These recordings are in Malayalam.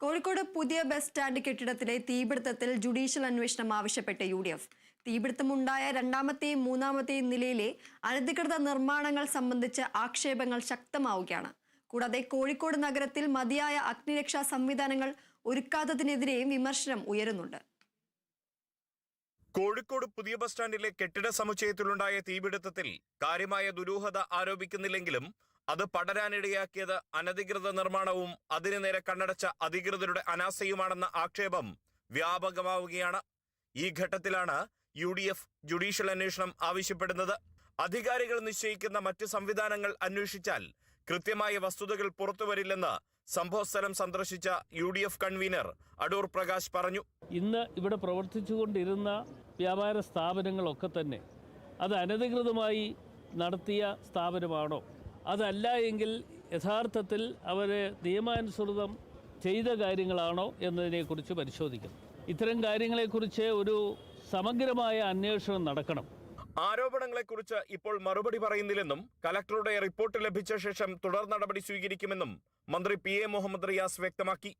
കോഴിക്കോട് പുതിയ ബസ് സ്റ്റാൻഡ് കെട്ടിടത്തിലെ തീപിടുത്തത്തിൽ ജുഡീഷ്യൽ അന്വേഷണം ആവശ്യപ്പെട്ട് യു ഡി എഫ്. തീപിടുത്തമുണ്ടായ രണ്ടാമത്തെയും മൂന്നാമത്തെയും നിലയിലെ അനധികൃത നിർമ്മാണങ്ങൾ സംബന്ധിച്ച് ആക്ഷേപങ്ങൾ ശക്തമാവുകയാണ്. കൂടാതെ കോഴിക്കോട് നഗരത്തിൽ മതിയായ അഗ്നിരക്ഷാ സംവിധാനങ്ങൾ ഒരുക്കാത്തതിനെതിരെയും വിമർശനം ഉയരുന്നുണ്ട്. കോഴിക്കോട് പുതിയ ബസ് സ്റ്റാൻഡിലെ കെട്ടിട സമുച്ചയത്തിലുണ്ടായ തീപിടുത്തത്തിൽ കാര്യമായ ദുരൂഹത ആരോപിക്കുന്നില്ലെങ്കിലും അത് പടരാനിടയാക്കിയത് അനധികൃത നിർമ്മാണവും അതിനു നേരെ കണ്ണടച്ച അധികൃതരുടെ അനാസയുമാണെന്ന ആക്ഷേപം വ്യാപകമാവുകയാണ്. ഈ ഘട്ടത്തിലാണ് യു ഡി എഫ് ജുഡീഷ്യൽ അന്വേഷണം ആവശ്യപ്പെടുന്നത്. അധികാരികൾ നിശ്ചയിക്കുന്ന മറ്റ് സംവിധാനങ്ങൾ അന്വേഷിച്ചാൽ കൃത്യമായ വസ്തുതകൾ പുറത്തുവരില്ലെന്ന് സംഭവസ്ഥലം സന്ദർശിച്ച U D F convener Adoor Prakash പറഞ്ഞു. ഇന്ന് ഇവിടെ പ്രവർത്തിച്ചുകൊണ്ടിരുന്ന വ്യാപാര സ്ഥാപനങ്ങളൊക്കെ തന്നെ അത് അനധികൃതമായി നടത്തിയ സ്ഥാപനമാണോ? അതല്ല എങ്കിൽ യഥാർത്ഥത്തിൽ അവർ നിയമാനുസൃതം ചെയ്ത കാര്യങ്ങളാണോ എന്നതിനെക്കുറിച്ച് പരിശോധിക്കണം. ഇത്തരം കാര്യങ്ങളെക്കുറിച്ച് ഒരു സമഗ്രമായ അന്വേഷണം നടക്കണം. ആരോപണങ്ങളെക്കുറിച്ച് ഇപ്പോൾ മറുപടി പറയുന്നില്ലെന്നും കലക്ടറുടെ റിപ്പോർട്ട് ലഭിച്ച ശേഷം തുടർ നടപടി സ്വീകരിക്കുമെന്നും മന്ത്രി പി എ മുഹമ്മദ് റിയാസ് വ്യക്തമാക്കി.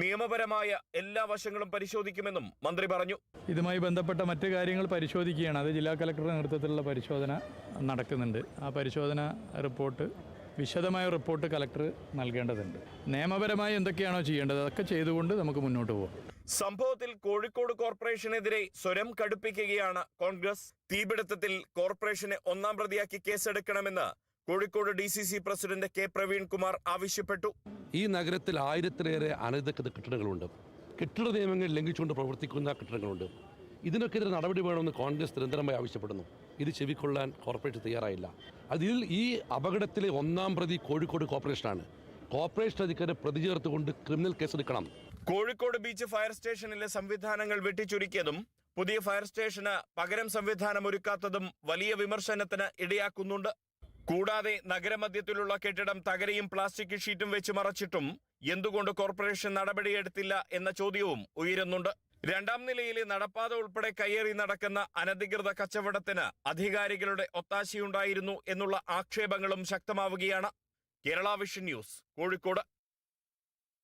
നിയമപരമായ എല്ലാ വശങ്ങളും പരിശോധിക്കുമെന്നും മന്ത്രി പറഞ്ഞു. ഇതുമായി ബന്ധപ്പെട്ട മറ്റു കാര്യങ്ങൾ പരിശോധിക്കുകയാണ്. അത് ജില്ലാ കലക്ടറുടെ നേതൃത്വത്തിലുള്ള പരിശോധന നടക്കുന്നുണ്ട്. ആ പരിശോധന റിപ്പോർട്ട് വിശദമായ റിപ്പോർട്ട് കലക്ടർ നൽകേണ്ടതുണ്ട്. നിയമപരമായി എന്തൊക്കെയാണോ ചെയ്യേണ്ടത്? അതൊക്കെ ചെയ്തുകൊണ്ട് നമുക്ക് മുന്നോട്ട് പോകാം സംഭവത്തിൽ കോഴിക്കോട് കോർപ്പറേഷനെതിരെ സ്വരം കടുപ്പിക്കുകയാണ് കോൺഗ്രസ്. തീപിടുത്തത്തിൽ കോർപ്പറേഷനെ ഒന്നാം പ്രതിയാക്കി കേസെടുക്കണമെന്ന് Kozhikode D C C president K. Praveenkumar ആവശ്യപ്പെട്ടു. ഈ നഗരത്തിൽ ആയിരത്തിലേറെ അനധികൃത കെട്ടിടങ്ങളുണ്ട്. കെട്ടിട നിയമങ്ങൾ ലംഘിച്ചുകൊണ്ട് പ്രവർത്തിക്കുന്ന കെട്ടിടങ്ങളുണ്ട്. ഇതിനൊക്കെതിരെ നടപടി വേണമെന്ന് കോൺഗ്രസ് നിരന്തരമായി ആവശ്യപ്പെടുന്നു. ഇത് ചെവിക്കൊള്ളാൻ കോർപ്പറേഷൻ തയ്യാറായില്ല. അതിൽ ഈ അപകടത്തിലെ ഒന്നാം പ്രതി കോഴിക്കോട് കോർപ്പറേഷനാണ് കോർപ്പറേഷൻ അധികാരം പ്രതി ചേർത്തുകൊണ്ട് ക്രിമിനൽ കേസെടുക്കണം. കോഴിക്കോട് ബീച്ച് ഫയർ സ്റ്റേഷനിലെ സംവിധാനങ്ങൾ വെട്ടിച്ചുരുക്കിയതും പുതിയ ഫയർ സ്റ്റേഷന് പകരം സംവിധാനം ഒരുക്കാത്തതും വലിയ വിമർശനത്തിന് ഇടയാക്കുന്നുണ്ട്. കൂടാതെ നഗരമധ്യത്തിലുള്ള കെട്ടിടം തകരയും പ്ലാസ്റ്റിക് ഷീറ്റും വെച്ച് മറച്ചിട്ടും എന്തുകൊണ്ട് കോർപ്പറേഷൻ നടപടിയെടുത്തില്ല എന്ന ചോദ്യവും ഉയരുന്നുണ്ട്. രണ്ടാം നിലയിലെ നടപ്പാത ഉൾപ്പെടെ കയ്യേറി നടക്കുന്ന അനധികൃത കച്ചവടത്തിന് അധികാരികളുടെ ഒത്താശയുണ്ടായിരുന്നു എന്നുള്ള ആക്ഷേപങ്ങളും ശക്തമാവുകയാണ്. Kerala vision news Kozhikode.